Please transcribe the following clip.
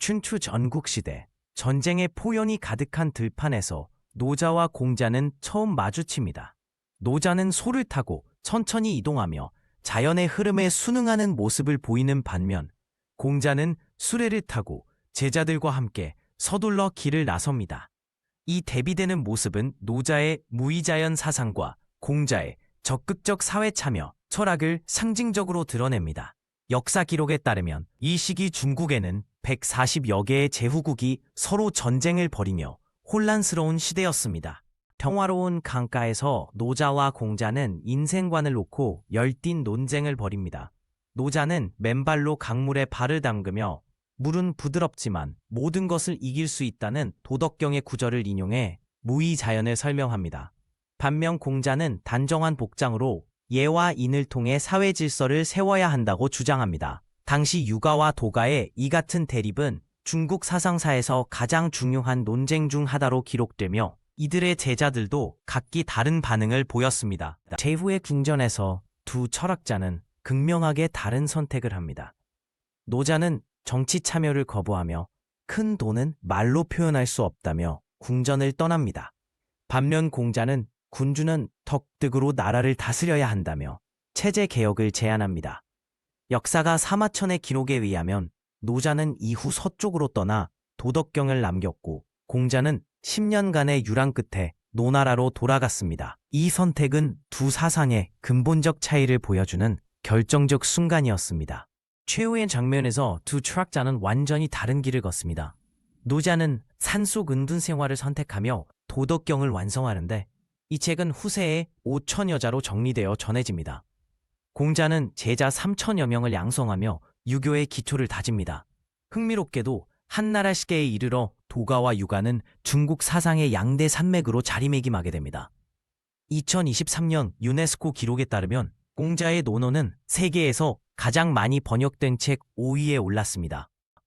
춘추 전국시대 전쟁의 포연이 가득한 들판에서 노자와 공자는 처음 마주칩니다. 노자는 소를 타고 천천히 이동하며 자연의 흐름에 순응하는 모습을 보이는 반면 공자는 수레를 타고 제자들과 함께 서둘러 길을 나섭니다. 이 대비되는 모습은 노자의 무의자연 사상과 공자의 적극적 사회 참여, 철학을 상징적으로 드러냅니다. 역사 기록에 따르면 이 시기 중국에는 140여 개의 제후국이 서로 전쟁을 벌이며 혼란스러운 시대였습니다. 평화로운 강가에서 노자와 공자는 인생관을 놓고 열띤 논쟁을 벌입니다. 노자는 맨발로 강물에 발을 담그며 물은 부드럽지만 모든 것을 이길 수 있다는 도덕경의 구절을 인용해 무의자연을 설명합니다. 반면 공자는 단정한 복장으로 예와 인을 통해 사회 질서를 세워야 한다고 주장합니다. 당시 육아와 도가의 이 같은 대립은 중국 사상사에서 가장 중요한 논쟁 중 하나로 기록되며 이들의 제자들도 각기 다른 반응을 보였습니다. 제후의 궁전에서 두 철학자는 극명하게 다른 선택을 합니다. 노자는 정치 참여를 거부하며 큰 돈은 말로 표현할 수 없다며 궁전을 떠납니다. 반면 공자는 군주는 덕득으로 나라를 다스려야 한다며 체제 개혁을 제안합니다. 역사가 사마천의 기록에 의하면 노자는 이후 서쪽으로 떠나 도덕경을 남겼고 공자는 10년간의 유랑 끝에 노나라로 돌아갔습니다. 이 선택은 두 사상의 근본적 차이를 보여주는 결정적 순간이었습니다. 최후의 장면에서 두 철학자는 완전히 다른 길을 걷습니다. 노자는 산속 은둔 생활을 선택하며 도덕경을 완성하는데 이 책은 후세에 5천 여자로 정리되어 전해집니다. 공자는 제자 3천여 명을 양성하며 유교의 기초를 다집니다. 흥미롭게도 한나라 시대에 이르러 도가와 유가는 중국 사상의 양대 산맥으로 자리매김하게 됩니다. 2023년 유네스코 기록에 따르면 공자의 논어는 세계에서 가장 많이 번역된 책 5위에 올랐습니다.